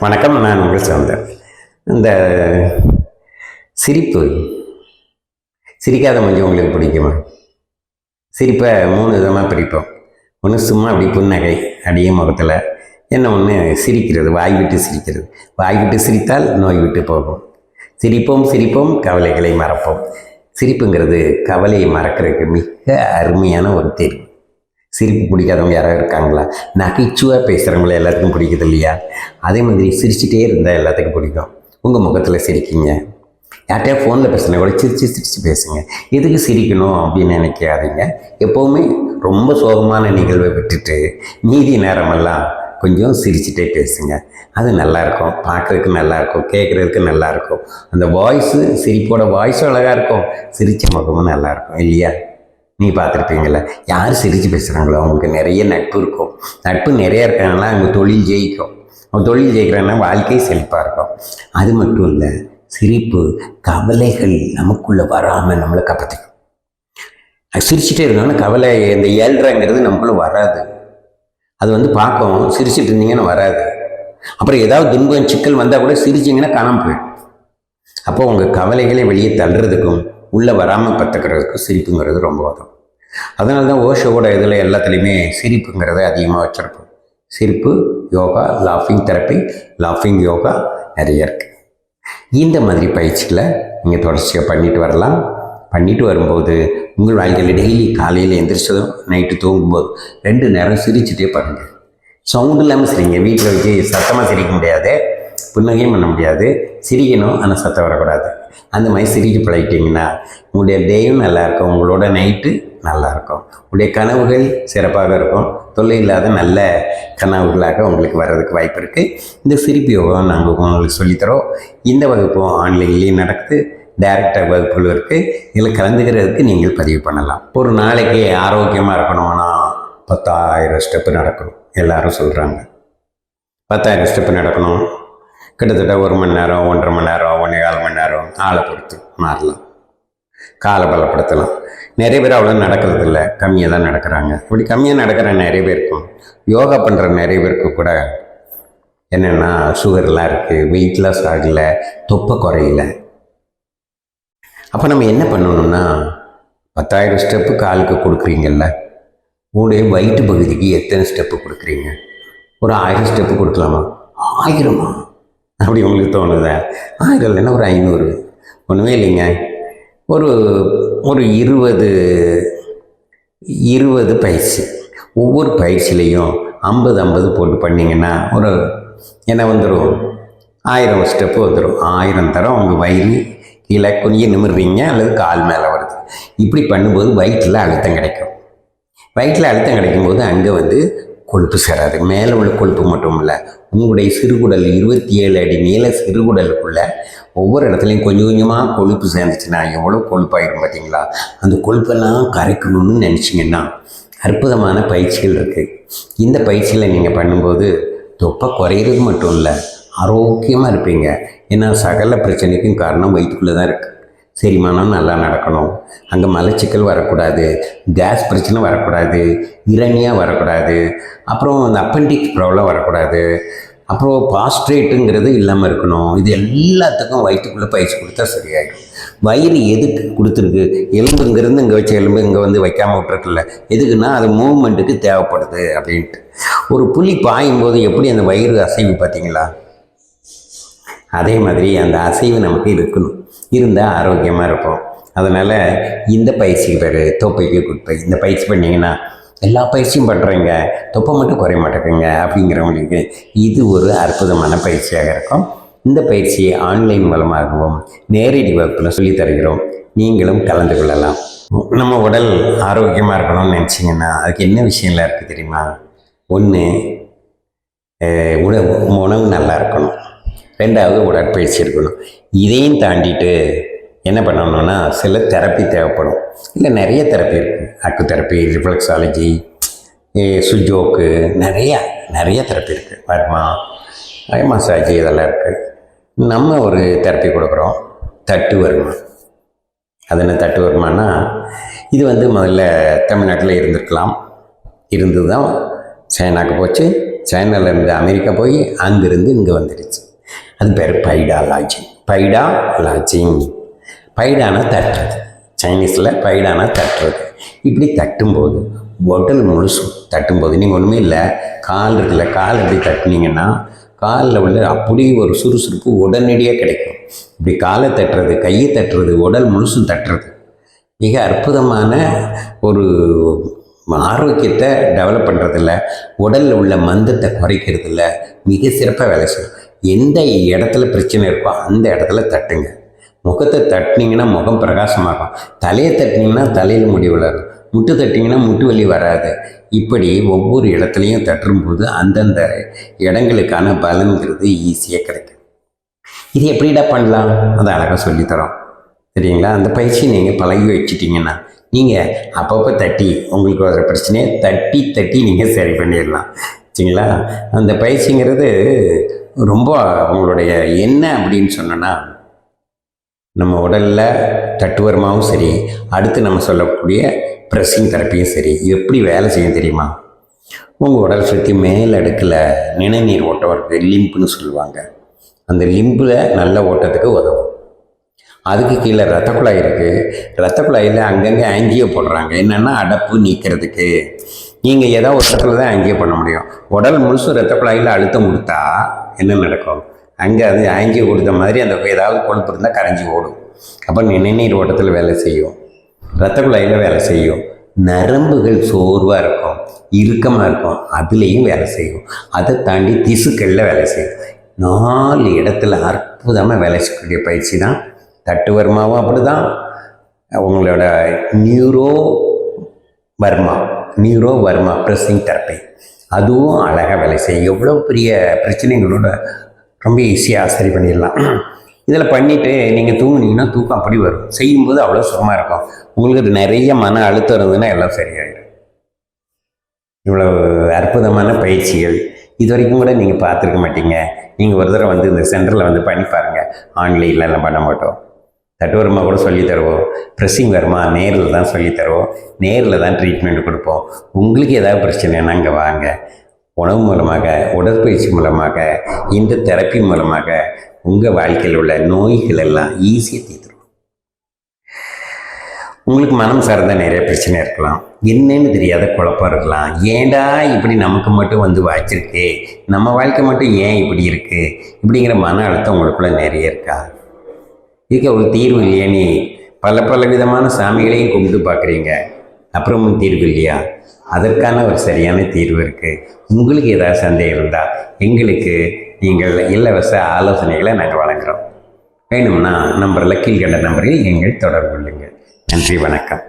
வணக்கம் நான் உங்கள் சவுந்தர் இந்த சிரிப்பு சிரிக்காத மஞ்சள் உங்களுக்கு பிடிக்குமா? சிரிப்பை மூணு விதமாக பிரிப்போம். ஒன்று சும்மா அப்படி புன்னகை அடிய முகத்தில். என்ன ஒன்று சிரிக்கிறது வாய் விட்டு சிரிக்கிறது. வாய் விட்டு சிரித்தால் நோய் விட்டு போகும். சிரிப்போம் சிரிப்போம் கவலைகளை மறப்போம். சிரிப்புங்கிறது கவலையை மறக்கிறதுக்கு மிக அருமையான ஒரு தேர்வு. சிரிப்பு பிடிக்காதவங்க யாராவது இருக்காங்களா? நகைச்சுவாக பேசுகிறவங்கள எல்லாத்துக்கும் பிடிக்குது இல்லையா? அதே மாதிரி சிரிச்சிட்டே இருந்தால் எல்லாத்துக்கும் பிடிக்கும். உங்கள் முகத்தில் சிரிக்கிங்க. யார்கிட்டயா ஃபோனில் பேசுனா கூட சிரித்து சிரித்து பேசுங்க. எதுக்கு சிரிக்கணும் அப்படின்னு நினைக்காதீங்க. எப்போவுமே ரொம்ப சோகமான நிகழ்வை விட்டுட்டு மீதி நேரமெல்லாம் கொஞ்சம் சிரிச்சிட்டே பேசுங்க. அது நல்லாயிருக்கும். பார்க்குறதுக்கு நல்லாயிருக்கும். கேட்குறதுக்கு நல்லாயிருக்கும். அந்த வாய்ஸு சிரிப்போட வாய்ஸும் அழகாக இருக்கும். சிரித்த முகமும் நல்லாயிருக்கும். இல்லையா? நீ பார்த்துருப்பீங்கள யார் சிரித்து பேசுகிறாங்களோ அவங்களுக்கு நிறைய நட்பு இருக்கும். நட்பு நிறைய இருக்காங்கன்னா அவங்க தொழில் ஜெயிக்கும். அவங்க தொழில் ஜெயிக்கிறாங்கன்னா வாழ்க்கை செழிப்பாக இருக்கும். அது மட்டும் இல்லை சிரிப்பு கவலைகள் நமக்குள்ளே வராமல் நம்மளை காப்பாற்றிக்கும் சிரிச்சுட்டே இருந்தோம்னா கவலை இந்த ஏழ்றங்கிறது நமக்குள்ளே வராது. அது வந்து பார்க்கும் சிரிச்சுட்டு இருந்தீங்கன்னா வராது. அப்புறம் ஏதாவது துன்பம் சிக்கல் வந்தால் கூட சிரிச்சிங்கன்னா காணாமல் போயிடும். அப்போ உங்கள் கவலைகளை வெளியே தள்ளுறதுக்கும் உள்ளே வராமல் பார்த்துக்கிறதுக்கும் சிரிப்புங்கிறது ரொம்ப உதவும் அதனால தான் ஓஷோவோட இதில் எல்லாத்துலேயுமே சிரிப்புங்கிறத அதிகமாக வச்சுருப்போம். சிரிப்பு யோகா லாஃபிங் தெரப்பி லாஃபிங் யோகா நிறைய இருக்குது இந்த மாதிரி பயிற்சிகளை நீங்கள் தொடர்ச்சியாக பண்ணிட்டு வரலாம். பண்ணிட்டு வரும்போது உங்கள் வாழ்க்கையில் டெய்லி காலையில் எந்திரிச்சதும் நைட்டு தூங்கும்போது ரெண்டு நேரம் சிரிச்சுட்டே பண்ணுங்கள் சவுண்ட் இல்லாமல் சிரிங்க. வீட்டில் வச்சு சத்தமாக சிரிக்க முடியாது. புன்னகையும் பண்ண முடியாது. சிரிக்கணும் ஆனால் சத்தம் வரக்கூடாது. அந்த மாதிரி சிரிக்க பழகிட்டிங்கன்னா உங்களுடைய டேயும் நல்லாயிருக்கும் உங்களோட நைட்டு நல்லாயிருக்கும் உங்களுடைய கனவுகள் சிறப்பாக இருக்கும். தொல்லை இல்லாத நல்ல கனவுகளாக உங்களுக்கு வர்றதுக்கு வாய்ப்பு இருக்குது இந்த சிரிப்பு யோகம் நாங்கள் உங்களுக்கு சொல்லித்தரோம். இந்த வகுப்பும் ஆன்லைன்லேயும் நடக்குது. டைரக்டாக வகுப்புகள் இருக்குது இதில் கலந்துக்கிறதுக்கு நீங்கள் பதிவு பண்ணலாம். ஒரு நாளைக்கு ஆரோக்கியமாக இருக்கணும்னா பத்தாயிரம் ஸ்டெப்பு நடக்கணும். எல்லாரும் சொல்கிறாங்க பத்தாயிரம் ஸ்டெப்பு நடக்கணும். கிட்டத்தட்ட ஒரு மணி நேரம் ஒன்றரை மணி நேரம் ஒன்றே கால் மணி நேரம் ஆளை பொறுத்து மாறலாம். காலை பலப்படுத்தலாம். நிறைய பேர் அவ்வளோ நடக்கிறது இல்லை கம்மியாக தான் நடக்கிறாங்க. இப்படி கம்மியாக நடக்கிற நிறைய பேருக்கும் யோகா பண்ணுற நிறைய பேருக்கு கூட என்னென்னா சுகர்லாம் இருக்குது வெயிட் லாஸ் ஆகலை. தொப்பை குறையல. அப்போ நம்ம என்ன பண்ணணும்னா பத்தாயிரம் ஸ்டெப்பு காலுக்கு கொடுக்குறீங்கல்ல உங்களுடைய வயிற்று பகுதிக்கு எத்தனை ஸ்டெப்பு கொடுக்குறீங்க? ஒரு ஆயிரம் ஸ்டெப்பு கொடுக்கலாமா? ஆயிரமா? அப்படி உங்களுக்கு தோணுதா? ஆயிரம் இல்லைன்னா ஒரு ஐநூறு? ஒன்றுமே இல்லைங்க. ஒரு ஒரு இருபது இருபது பயிற்சி. ஒவ்வொரு பயிற்சியிலையும் ஐம்பது ஐம்பது போட்டு பண்ணிங்கன்னா ஒரு என்ன வந்துடும் ஆயிரம் ஸ்டெப்பு வந்துடும் ஆயிரம் தரம் உங்கள் வயிறு கீழே கொஞ்சம் நிமிடுறீங்க அல்லது கால் மேலே வருது. இப்படி பண்ணும்போது வயிற்றில் அழுத்தம் கிடைக்கும். வயிற்றில் அழுத்தம் கிடைக்கும்போது அங்கே வந்து கொழுப்பு சேராது. மேலே உள்ள கொழுப்பு மட்டும் இல்லை உங்களுடைய சிறுகுடல் இருபத்தி ஏழு அடி நீள சிறுகுடலுக்குள்ள ஒவ்வொரு இடத்துலையும் கொஞ்சம் கொஞ்சமாக கொழுப்பு சேர்ந்துச்சுன்னா எவ்வளோ கொழுப்பாயிரும் பார்த்தீங்களா அந்த கொழுப்பெல்லாம் கரைக்கணும்னு நினச்சிங்கன்னா அற்புதமான பயிற்சிகள் இருக்குது இந்த பயிற்சியில் நீங்கள் பண்ணும்போது தொப்பை குறையிறது மட்டும் இல்லை ஆரோக்கியமாக இருப்பீங்க. ஏன்னா சகல பிரச்சனைக்கும் காரணம் வயிற்றுக்குள்ளே தான் இருக்குது செரிமானம் நல்லா நடக்கணும். அங்கே மலச்சிக்கல் வரக்கூடாது. கேஸ் பிரச்சனை வரக்கூடாது. இரணியாக வரக்கூடாது. அப்புறம் அந்த அப்பண்டிக் ப்ராப்ளம் வரக்கூடாது. அப்புறம் பாஸ்ட்ரேட்டுங்கிறது இல்லாமல் இருக்கணும். இது எல்லாத்துக்கும் வயிற்றுக்குள்ளே பயிற்சி கொடுத்தா சரியாயிடும். வயிறு எதுக்கு கொடுத்துருக்கு? எலும்பு இங்கேருந்து இங்கே வச்ச எலும்பு இங்கே வந்து வைக்காமல் விட்டுருக்குல்ல. எதுக்குன்னா அது மூவ்மெண்ட்டுக்கு தேவைப்படுது அப்படின்ட்டு. ஒரு புலி பாயும் போது எப்படி அந்த வயிறு அசைவு பார்த்தீங்களா? அதே மாதிரி அந்த அசைவு நமக்கு இருக்கணும். இருந்தால் ஆரோக்கியமாக இருப்போம். அதனால் இந்த பயிற்சிக்கு பேர் தொப்பைக்கு குட்பை இந்த பயிற்சி பண்ணிங்கன்னா எல்லா பயிற்சியும் பண்ணுறீங்க தொப்பை மட்டும் குறைய மாட்டேங்குங்க அப்படிங்கிறவங்களுக்கு இது ஒரு அற்புதமான பயிற்சியாக இருக்கும். இந்த பயிற்சியை ஆன்லைன் மூலமாகவும் நேரடி வகுப்பில் சொல்லித் தருகிறோம். நீங்களும் கலந்து கொள்ளலாம். நம்ம உடல் ஆரோக்கியமாக இருக்கணும்னு நினச்சிங்கன்னா அதுக்கு என்ன விஷயம்லாம் இருக்குது தெரியுமா? ஒன்று உணவு உணவு நல்லா இருக்கணும். ரெண்டாவது உடற்பயிற்சி இருக்கணும் இதையும் தாண்டிட்டு என்ன பண்ணணும்னா சில தெரப்பி தேவைப்படும். இல்லை நிறைய தெரப்பி இருக்குது அக்கு தெரப்பி ரிஃப்ளெக்ஸாலஜி சுஜோக்கு நிறையா நிறைய தெரப்பி இருக்குது வருமா மசாஜ் இதெல்லாம் இருக்குது நம்ம ஒரு தெரப்பி கொடுக்குறோம். தட்டு வருமா. அது என்ன தட்டு வருமானா இது வந்து முதல்ல தமிழ்நாட்டில் இருந்திருக்கலாம். இருந்து தான் சைனாக்கு போச்சு. சைனாவில் இருந்து அமெரிக்கா போய் அங்கிருந்து இங்கே வந்துடுச்சு அது பேர் பைடா லாஜிங் பைடா லாஜிங் பைடானா தட்டுறது. சைனீஸில் பைடானா தட்டுறது. இப்படி தட்டும்போது உடல் முழுசும் தட்டும்போது நீங்கள் ஒன்றுமே இல்லை கால் இருக்குல்ல கால் இப்படி தட்டுனீங்கன்னா காலில் உள்ள அப்படி ஒரு சுறுசுறுப்பு உடனடியாக கிடைக்கும். இப்படி காலை தட்டுறது கையை தட்டுறது உடல் முழுசும் தட்டுறது. மிக அற்புதமான ஒரு ஆரோக்கியத்தை டெவலப் பண்ணுறதில்ல உடலில் உள்ள மந்தத்தை குறைக்கிறதில்ல. மிக சிறப்பாக வேலை செய்யும். எந்த இடத்துல பிரச்சனை இருக்கோ அந்த இடத்துல தட்டுங்க. முகத்தை தட்டினீங்கன்னா முகம் பிரகாசமாகும். தலையை தட்டினீங்கன்னா தலையில் முடி வளரும். முட்டு தட்டிங்கன்னா முட்டு வலி வராது. இப்படி ஒவ்வொரு இடத்துலையும் தட்டும்போது அந்தந்த இடங்களுக்கான பலன்கிறது ஈஸியாக கிடைக்கும். இது எப்படிடா பண்ணலாம்? அதை அழகாக சொல்லித்தரோம். சரிங்களா? அந்த பயிற்சி நீங்கள் பழகி வச்சுட்டிங்கன்னா நீங்கள் அப்பப்போ தட்டி உங்களுக்கு வர பிரச்சனையை தட்டி தட்டி நீங்கள் சரி பண்ணிடலாம். சரிங்களா? அந்த பயிற்சிங்கிறது ரொம்ப அவங்களுடைய என்ன அப்படின்னு சொன்னோன்னா நம்ம உடலில் தட்டுவரமாகவும் சரி அடுத்து நம்ம சொல்லக்கூடிய ப்ரெஸ்ஸிங் தெரப்பியும் சரி எப்படி வேலை செய்யும் தெரியுமா? உங்கள் உடல் சுற்றி மேல் அடுக்கில் நினைநீர் ஓட்டம் இருக்குது லிம்புன்னு சொல்லுவாங்க. அந்த லிம்பில் நல்ல ஓட்டத்துக்கு உதவும். அதுக்கு கீழே ரத்த குழாய் இருக்குது ரத்த குழாயில் அங்கங்கே ஆங்கியோ போடுறாங்க என்னென்னா அடப்பு நீக்கிறதுக்கு. நீங்கள் ஏதோ ஒரு இடத்துல தான் ஆங்கியோ பண்ண முடியும். உடல் முழுசும் ரத்த குழாயில் அழுத்தம் கொடுத்தா என்ன நடக்கும்? அங்கே அது ஆங்கியோ கொடுத்த மாதிரி அந்த ஏதாவது கொழுப்பு இருந்தால் கரைஞ்சி ஓடும். அப்போ நிணநீர் ஓட்டத்தில் வேலை செய்யும். ரத்த குழாயில் வேலை செய்யும். நரம்புகள் சோர்வாக இருக்கும். இறுக்கமாக இருக்கும். அதுலேயும் வேலை செய்யும். அதை தாண்டி திசுக்களில் வேலை செய்யும். நாலு இடத்துல அற்புதமாக வேலை செய்யக்கூடிய பயிற்சி தான் தட்டுவர்மாவும் அப்படி தான் உங்களோட neuro varma neuro varma pressing therapy அதுவும் அழகாக வேலை செய்யும். எவ்வளோ பெரிய பிரச்சனைகளோட ரொம்ப ஈஸியாக சரி பண்ணிடலாம். இதில் பண்ணிவிட்டு நீங்கள் தூங்குனீங்கன்னா தூக்கம் அப்படி வரும். செய்யும்போது அவ்வளோ சுகமாக இருக்கும். உங்களுக்கு அது நிறைய மன அழுத்தம் இருந்ததுன்னா எல்லாம் சரியாயிடும். இவ்வளோ அற்புதமான பயிற்சிகள். இது வரைக்கும் கூட நீங்கள் பார்த்துருக்க மாட்டீங்க. நீங்கள் ஒரு தடவை வந்து இந்த சென்டரில் வந்து பண்ணி பாருங்கள் ஆன்லைனில் எல்லாம் பண்ண மாட்டோம். தட்டுவரமாக கூட சொல்லித் தருவோம். ப்ரெஸ்ஸிங் வருமா? நேரில் தான் சொல்லித் தருவோம். நேரில் தான் ட்ரீட்மெண்ட் கொடுப்போம். உங்களுக்கு ஏதாவது பிரச்சனைனா அங்கே வாங்க. உணவு மூலமாக உடற்பயிற்சி மூலமாக இந்த தெரப்பி மூலமாக உங்கள் வாழ்க்கையில் உள்ள நோய்கள் எல்லாம் ஈஸியாக தீர்த்துரும் உங்களுக்கு மனம் சார்ந்த நிறைய பிரச்சனை இருக்கலாம். என்னன்னு தெரியாத குழப்பம் இருக்கலாம். ஏன்டா இப்படி நமக்கு மட்டும் வந்து வாய்ச்சிருக்கு? நம்ம வாழ்க்கை மட்டும் ஏன் இப்படி இருக்குது இப்படிங்கிற மன அழுத்தம் உங்களுக்குள்ள நிறைய இருக்கா? இதுக்கு ஒரு தீர்வு இல்லையா நீ? பல பல விதமான சாமிகளையும் கும்பிட்டு பார்க்குறீங்க. அப்புறமும் தீர்வு இல்லையா? அதற்கான ஒரு சரியான தீர்வு இருக்குது உங்களுக்கு ஏதாவது சந்தேகம் இருந்தால் எங்களுக்கு நீங்கள் இலவச ஆலோசனைகளை நாங்கள் வழங்குகிறோம் வேணும்னா நம்பரில் கீழ்கண்ட நம்பரில் நீங்கள் தொடர்பு கொள்ளுங்கள். நன்றி வணக்கம்.